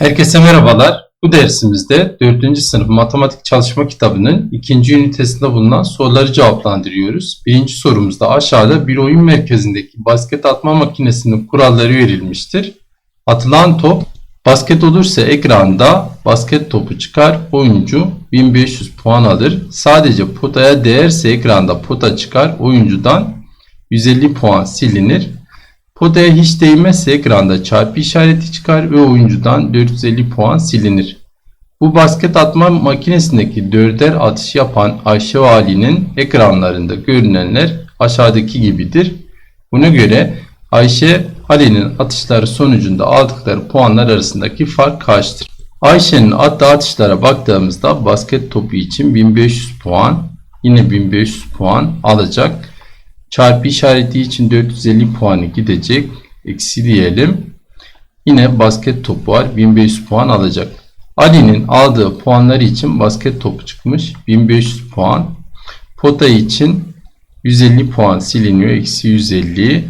Herkese merhabalar. Bu dersimizde 4. sınıf matematik çalışma kitabının ikinci ünitesinde bulunan soruları cevaplandırıyoruz. Birinci sorumuzda aşağıda bir oyun merkezindeki basket atma makinesinin kuralları verilmiştir. Atılan top basket olursa ekranda basket topu çıkar, oyuncu 1500 puan alır. Sadece potaya değerse ekranda pota çıkar, oyuncudan 150 puan silinir. Potaya hiç değmezse ekranda çarpı işareti çıkar ve oyuncudan 450 puan silinir. Bu basket atma makinesindeki dörder atış yapan Ayşe ve Ali'nin ekranlarında görünenler aşağıdaki gibidir. Buna göre Ayşe Ali'nin atışları sonucunda aldıkları puanlar arasındaki fark kaçtır? Ayşe'nin attığı atışlara baktığımızda basket topu için 1500 puan, yine 1500 puan alacak. Çarpı işareti için 450 puanı gidecek. Eksi diyelim. Yine basket topu var. 1500 puan alacak. Ali'nin aldığı puanları için basket topu çıkmış. 1500 puan. Pota için 150 puan siliniyor. Eksi 150.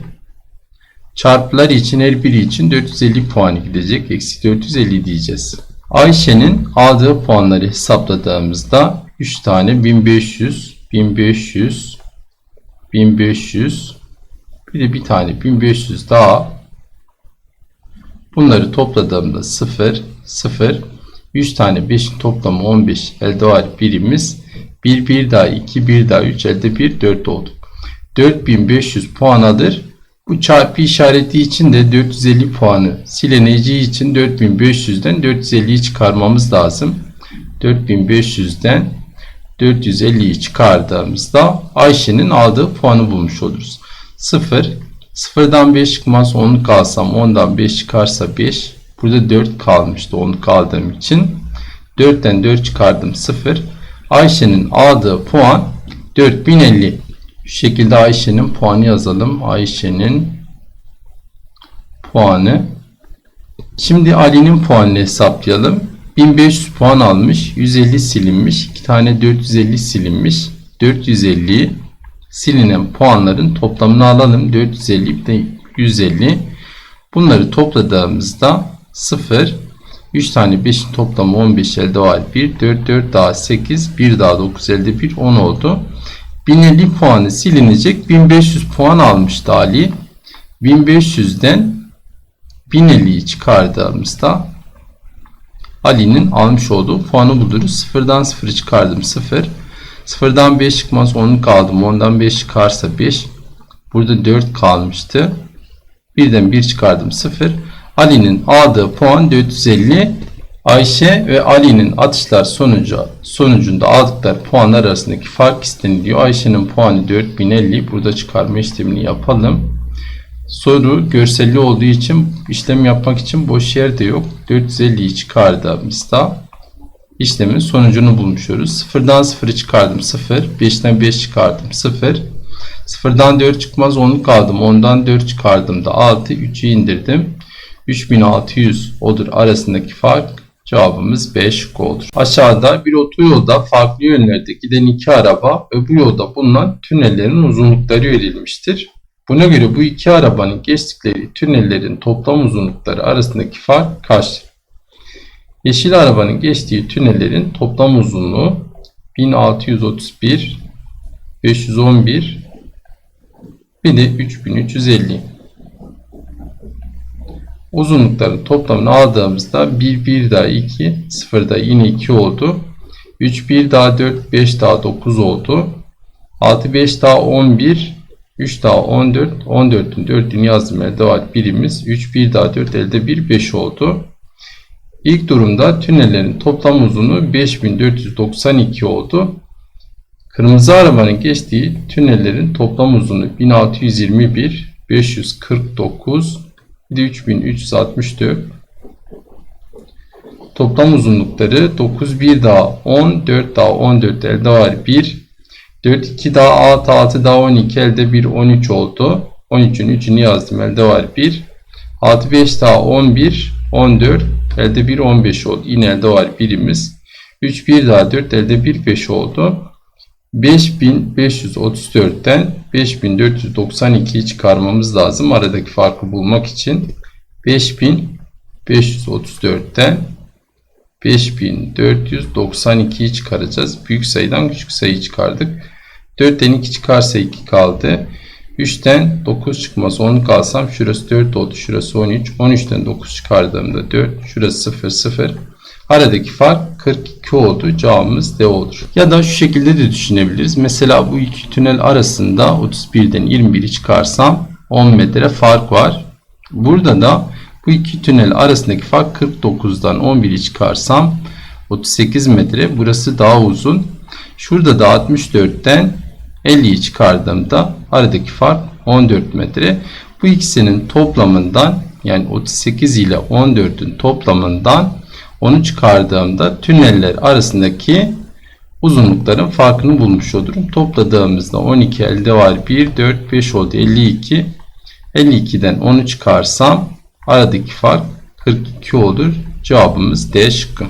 Çarpılar için her biri için 450 puan gidecek. Eksi 450 diyeceğiz. Ayşe'nin aldığı puanları hesapladığımızda 3 tane 1500, 1500, 1500 bir de bir tane 1500 daha. Bunları topladığımda 0 0 100 tane 5'in toplamı 15 elde var birimiz. 1 1 daha 2 1 daha 3 elde 1 4 oldu 4500 puan alır. Bu çarpı işareti için de 450 puanı silineceği için 4500'den 450'yi çıkarmamız lazım. 4500'den 450'yi çıkardığımızda Ayşe'nin aldığı puanı bulmuş oluruz. 0. 0'dan 5 çıkmaz 10 kalsam 10'dan 5 çıkarsa 5. Burada 4 kalmıştı 10 kaldığım için. 4'ten 4 çıkardım 0. Ayşe'nin aldığı puan 4050. Şu şekilde Ayşe'nin puanı yazalım. Ayşe'nin puanı. Şimdi Ali'nin puanını hesaplayalım. 1500 puan almış. 150 silinmiş. 2 tane 450 silinmiş. 450 silinen puanların toplamını alalım. 450 bir de 150. Bunları topladığımızda 0 3 tane 5'in toplamı 15 elde var. 1 4 4 daha 8 1 daha 9 elde 1 10 oldu. 1050 puanı silinecek. 1500 puan almıştı Ali. 1500'den 1050'yi çıkardığımızda Ali'nin almış olduğu puanı buluruz. Sıfırdan 0 çıkardım 0. Sıfırdan 5 çıkmaz 10 kaldım. 10'dan 5 çıkarsa 5. Burada 4 kalmıştı. Birden 1 çıkardım 0. Ali'nin aldığı puan 450. Ayşe ve Ali'nin atışlar sonucu sonucunda aldıkları puanlar arasındaki fark isteniliyor. Ayşe'nin puanı 4050. Burada çıkarma işlemini yapalım. Soru görselli olduğu için işlem yapmak için boş yer de yok. 450'yi çıkardığımızda işlemin sonucunu bulmuş oluruz. 0'dan 0'ı çıkardım 0. 5'ten 5 çıkardım 0. 0'dan 4 çıkmaz 10'luk aldım. 10'dan 4 çıkardım da 6. 3'ü indirdim. 3600 odur arasındaki fark cevabımız 5 olur. Aşağıda bir otoyolda farklı yönlerde giden iki araba bu yolda bulunan tünellerin uzunlukları verilmiştir. Buna göre bu iki arabanın geçtikleri tünellerin toplam uzunlukları arasındaki fark kaçtır? Yeşil arabanın geçtiği tünellerin toplam uzunluğu 1631, 511 bir de 3350. Uzunlukların toplamını aldığımızda 1 1 daha 2 0 da yine 2 oldu. 3 1 daha 4 5 daha 9 oldu. 6 5 daha 11 3 daha 14. 14'ün 4'ünü yazdım elde var birimiz. 3 1 daha 4 elde 1 5 oldu. İlk durumda tünellerin toplam uzunluğu 5492 oldu. Kırmızı arabanın geçtiği tünellerin toplam uzunluğu 1621, 549, 3364. Toplam uzunlukları 9 1 daha 10, 4 daha 14 elde var 1, 4 2 daha 6 6 daha 12 elde 1 13 oldu. 13'ün 3'ünü yazdım elde var 1. 6 5 daha 11 14 elde 1 15 oldu. Yine elde var birimiz. 3 1 daha 4 elde 1 5 oldu. 5534'ten 5492'yi çıkarmamız lazım. Aradaki farkı bulmak için 5000 534'ten 5492'yi çıkaracağız. Büyük sayıdan küçük sayı çıkardık. 4'ten 2 çıkarsa 2 kaldı. 3'ten 9 çıkmaz 10 kalsam şurası 4 oldu. Şurası 13. 13'ten 9 çıkardığımda 4. Şurası 0 0. Aradaki fark 42 oldu. Cevabımız D olur. Ya da şu şekilde de düşünebiliriz. Mesela bu iki tünel arasında 31'den 21'i çıkarsam 10 metre fark var. Burada da bu iki tünel arasındaki fark 49'dan 11'i çıkarsam 38 metre. Burası daha uzun. Şurada da 64'ten 50'yi çıkardığımda aradaki fark 14 metre. Bu ikisinin toplamından yani 38 ile 14'ün toplamından onu çıkardığımda tüneller arasındaki uzunlukların farkını bulmuş olurum. Topladığımızda 12 elde var 1, 4, 5 oldu 52. 52'den 10'u çıkarsam aradaki fark 42 olur. Cevabımız D şıkkı.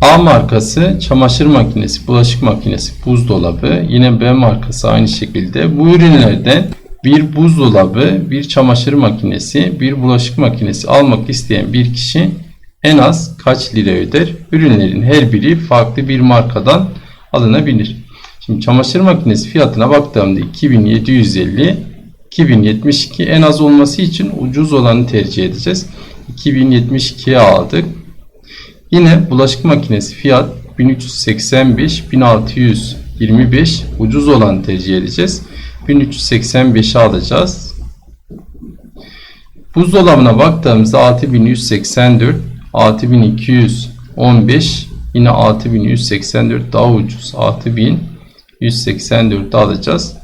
A markası çamaşır makinesi, bulaşık makinesi, buzdolabı. Yine B markası aynı şekilde. Bu ürünlerden bir buzdolabı, bir çamaşır makinesi, bir bulaşık makinesi almak isteyen bir kişi en az kaç lira öder? Ürünlerin her biri farklı bir markadan alınabilir. Şimdi çamaşır makinesi fiyatına baktığımda 2750 2072 en az olması için ucuz olanı tercih edeceğiz. 2072'ye aldık. Yine bulaşık makinesi fiyat 1385 1625 ucuz olanı tercih edeceğiz. 1385'i alacağız. Buzdolabına baktığımızda 6184 6215 yine 6184 daha ucuz 6184 alacağız.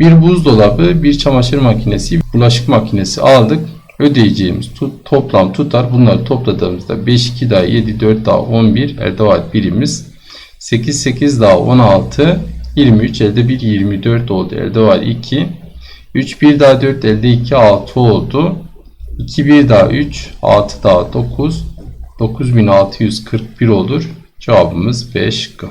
Bir buzdolabı, bir çamaşır makinesi, bulaşık makinesi aldık. Ödeyeceğimiz tut, toplam tutar. Bunları topladığımızda 5 2 daha 7 4 daha 11 elde var birimiz. 8 8 daha 16 23 elde 1 24 oldu. Elde var 2. 3 1 daha 4 elde 2 6 oldu. 2 1 daha 3 6 daha 9 9641 olur. Cevabımız B şıkkı.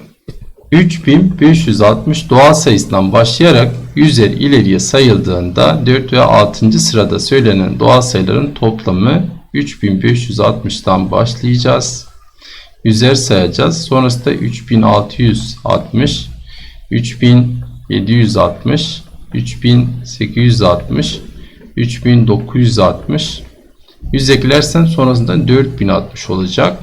3560 doğal sayısından başlayarak yüzer ileriye sayıldığında 4 ve 6. sırada söylenen doğal sayıların toplamı 3560'dan başlayacağız. Yüzer sayacağız. Sonrasında 3660, 3760, 3860, 3960. Yüz eklersen sonrasında 4060 olacak.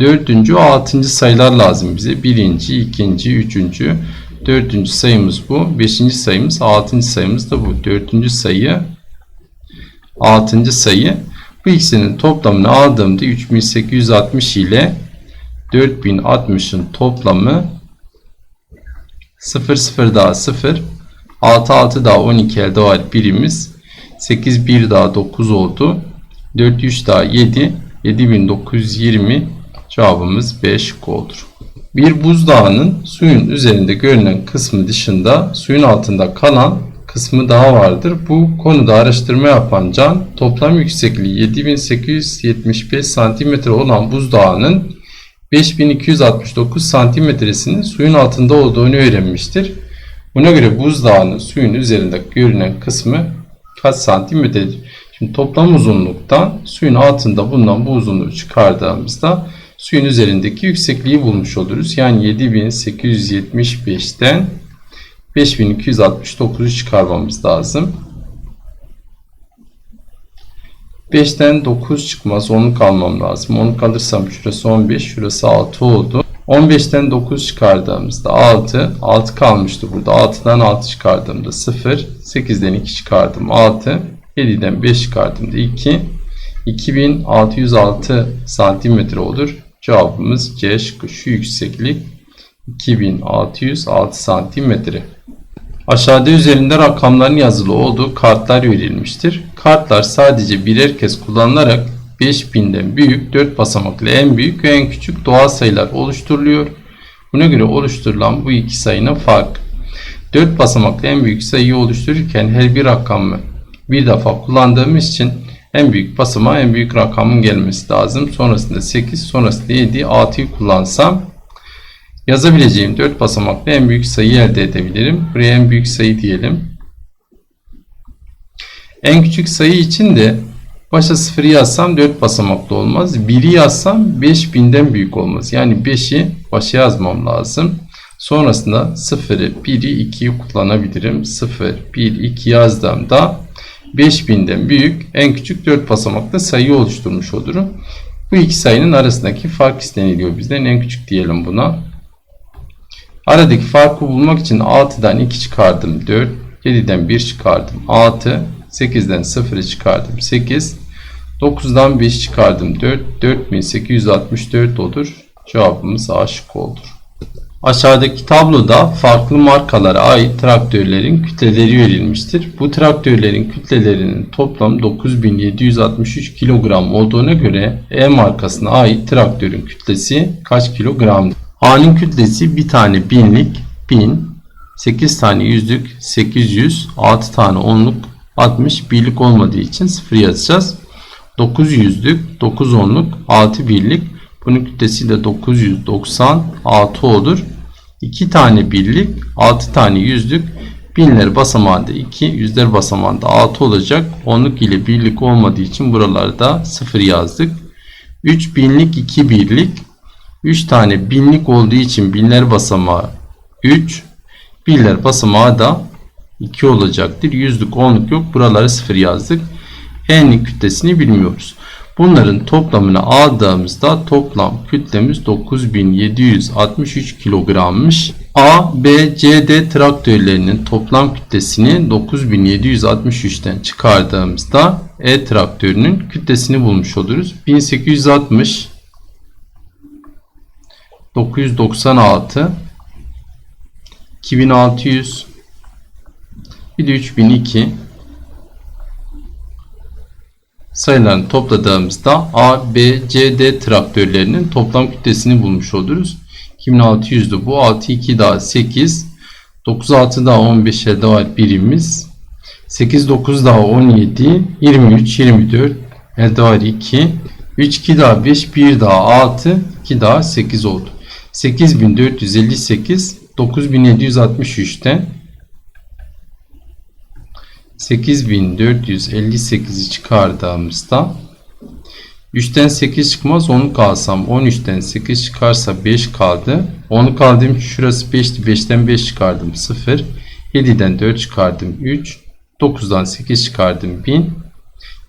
Dördüncü, altıncı sayılar lazım bize. Birinci, ikinci, üçüncü, dördüncü sayımız bu. Beşinci sayımız, altıncı sayımız da bu. Dördüncü sayı, altıncı sayı. Bu ikisinin toplamını aldığımda 3860 ile 4060'ın toplamı 0 0 daha 0 6 6 daha 12 elde var birimiz 8 1 daha 9 oldu 4 3 daha 7 7920 Cevabımız B şıkkı olur. Bir buzdağının suyun üzerinde görünen kısmı dışında suyun altında kalan kısmı daha vardır. Bu konuda araştırma yapan Can toplam yüksekliği 7875 cm olan buzdağının 5269 santimetresinin suyun altında olduğunu öğrenmiştir. Buna göre buzdağının suyun üzerinde görünen kısmı kaç santimetredir? Şimdi toplam uzunluktan suyun altında bulunan bu uzunluğu çıkardığımızda suyun üzerindeki yüksekliği bulmuş oluruz. Yani 7875'ten 5269'u çıkarmamız lazım. 5'ten 9 çıkmaz. 10'u kalmam lazım. 10'u kalırsam şurası 15, şurası 6 oldu. 15'ten 9 çıkardığımızda 6. 6 kalmıştı burada. 6'dan 6 çıkardığımda 0. 8'den 2 çıkardım 6. 7'den 5 çıkardığımda 2. 2606 santimetre olur. Cevabımız C şıkkı. Şu yükseklik 2606 santimetre. Aşağıda üzerinde rakamların yazılı olduğu kartlar verilmiştir. Kartlar sadece birer kez kullanılarak 5000'den büyük 4 basamaklı en büyük ve en küçük doğal sayılar oluşturuluyor. Buna göre oluşturulan bu iki sayının farkı. 4 basamaklı en büyük sayıyı oluştururken her bir rakamı bir defa kullandığımız için en büyük basamağa en büyük rakamın gelmesi lazım. Sonrasında 8, sonrasında 7, 6'yı kullansam yazabileceğim 4 basamaklı en büyük sayıyı elde edebilirim. Buraya en büyük sayı diyelim. En küçük sayı için de Başa 0 yazsam 4 basamaklı olmaz. 1'i yazsam 5000'den büyük olmaz. Yani 5'i başa yazmam lazım. Sonrasında 0'ı, 1'i, 2'yi kullanabilirim. 0, 1, 2 yazdığımda 5000'den büyük en küçük 4 basamaklı sayı oluşturmuş olurum. Bu iki sayının arasındaki fark isteniliyor bizden. En küçük diyelim buna. Aradaki farkı bulmak için 6'dan 2 çıkardım 4. 7'den 1 çıkardım 6. 8'den 0'ı çıkardım 8. 9'dan 5 çıkardım 4. 4864 olur. Cevabımız A şıkkı olur. Aşağıdaki tabloda farklı markalara ait traktörlerin kütleleri verilmiştir. Bu traktörlerin kütlelerinin toplam 9763 kilogram olduğuna göre E markasına ait traktörün kütlesi kaç kilogramdır? A'nın kütlesi bir tane binlik 1000, 8 tane yüzlük 800, 6 tane onluk 60 birlik olmadığı için 0 yazacağız. 9 yüzlük, 9 onluk, 6 birlik. Bunun kütlesi de 996 olur. 2 tane birlik, 6 tane yüzlük, binler basamağında 2, yüzler basamağında 6 olacak. Onluk ile birlik olmadığı için buralarda 0 yazdık. 3 binlik, 2 birlik, 3 tane binlik olduğu için binler basamağı 3, birler basamağı da 2 olacaktır. Yüzlük, onluk yok. Buraları 0 yazdık. N'in kütlesini bilmiyoruz. Bunların toplamını aldığımızda toplam kütlemiz 9763 kilogrammış. A, B, C, D traktörlerinin toplam kütlesini 9763'ten çıkardığımızda E traktörünün kütlesini bulmuş oluruz. 1860 996 2600 bir de 3002 sayılarını topladığımızda A, B, C, D traktörlerinin toplam kütlesini bulmuş oluruz. 2600'dü bu. 6, 2 daha 8. 9, 6 daha 15 elde var birimiz. 8, 9 daha 17. 23, 24 elde var 2. 3, 2 daha 5, 1 daha 6, 2 daha 8 oldu. 8458, 9763'ten 8458'i çıkardığımızda 3'ten 8 çıkmaz 10'u kalsam. 13'ten 8 çıkarsa 5 kaldı. 10'u kaldığım şurası 5'ti 5'ten 5 çıkardım 0 7'den 4 çıkardım 3 9'dan 8 çıkardım 1000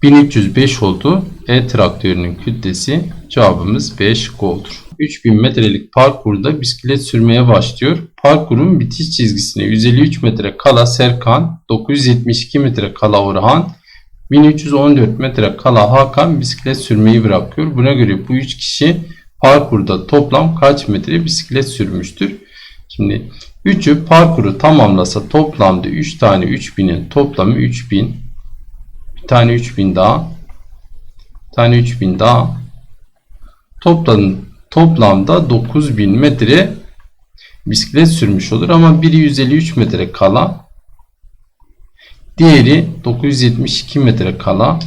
1305 oldu. E traktörünün kütlesi cevabımız 5 olur 3000 metrelik parkurda bisiklet sürmeye başlıyor. Parkurun bitiş çizgisine 153 metre kala Serkan, 972 metre kala Orhan, 1314 metre kala Hakan bisiklet sürmeyi bırakıyor. Buna göre bu 3 kişi parkurda toplam kaç metre bisiklet sürmüştür? Şimdi 3'ü parkuru tamamlasa toplamda 3 tane 3000'in toplamı 3000. Bir tane 3000 daha. Bir tane 3000 daha. Toplanın toplamda 9000 metre bisiklet sürmüş olur ama biri 153 metre kala diğeri 972 metre kala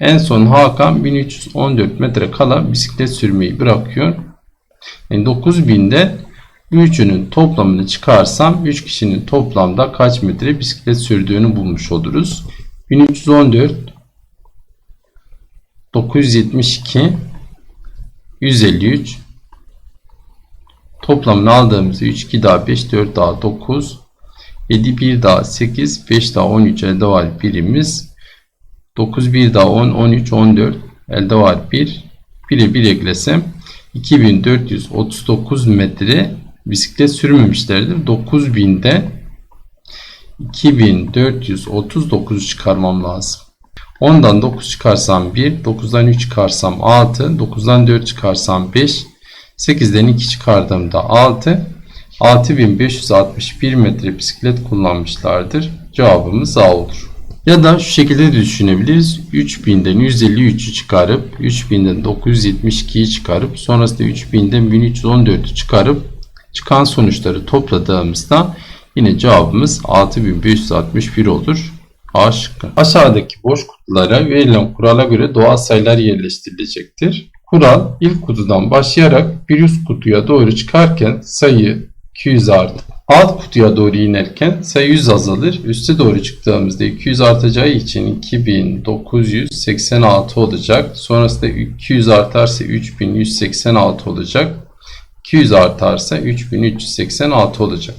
en son Hakan 1314 metre kala bisiklet sürmeyi bırakıyor. Yani 9000'de bu üçünün toplamını çıkarsam 3 kişinin toplamda kaç metre bisiklet sürdüğünü bulmuş oluruz. 1314 972 153 toplamını aldığımızda 3 2 daha 5 4 daha 9 7 1 daha 8 5 daha 13 elde var birimiz. 9 1 daha 10 13 14 elde var 1 1'e 1 eklesem 2439 metre bisiklet sürmemişlerdir. 9000'de 2439 çıkarmam lazım 10'dan 9 çıkarsam 1, 9'dan 3 çıkarsam 6, 9'dan 4 çıkarsam 5, 8'den 2 çıkardığımda 6, 6561 metre bisiklet kullanmışlardır. Cevabımız A olur. Ya da şu şekilde de düşünebiliriz. 3000'den 153'ü çıkarıp 3000'den 972'yi çıkarıp sonrasında 3000'den 1314'ü çıkarıp çıkan sonuçları topladığımızda yine cevabımız 6561 olur. A şıkkı. Aşağıdaki boş kutulara verilen kurala göre doğal sayılar yerleştirilecektir. Kural ilk kutudan başlayarak bir üst kutuya doğru çıkarken sayı 200 artı Alt kutuya doğru inerken sayı 100 azalır. Üste doğru çıktığımızda 200 artacağı için 2986 olacak. Sonrasında 200 artarsa 3186 olacak. 200 artarsa 3386 olacak.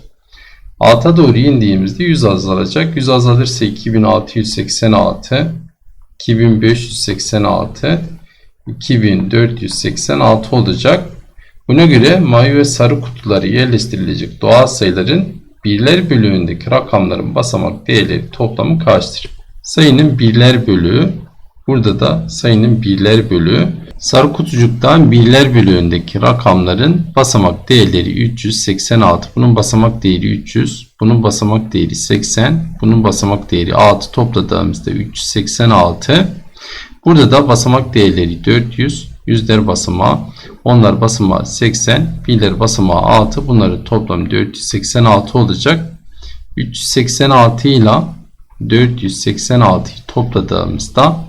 Alta doğru indiğimizde 100 azalacak. 100 azalırsa 2686, 2586, 2486 olacak. Buna göre mavi ve sarı kutuları yerleştirilecek doğal sayıların birler bölüğündeki rakamların basamak değerleri toplamı kaçtır? Sayının birler bölüğü, burada da sayının birler bölüğü, sarı kutucuktan birler bölüğündeki rakamların basamak değerleri 386, bunun basamak değeri 300, bunun basamak değeri 80, bunun basamak değeri 6 topladığımızda 386. Burada da basamak değerleri 400, yüzler basamağı, onlar basamağı 80, birler basamağı 6. Bunların toplamı 486 olacak. 386 ile 486'yı topladığımızda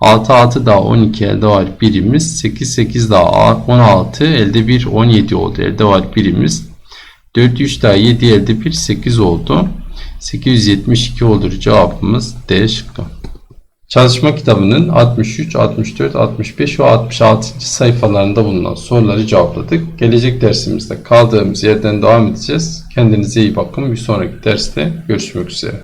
6 6 daha 12 elde var birimiz. 8 8 daha 16 elde 1 17 oldu. Elde var birimiz. 4 3 daha 7 elde 1 8 oldu. 872 olur cevabımız D şıkkı. Çalışma kitabının 63, 64, 65 ve 66. sayfalarında bulunan soruları cevapladık. Gelecek dersimizde kaldığımız yerden devam edeceğiz. Kendinize iyi bakın. Bir sonraki derste görüşmek üzere.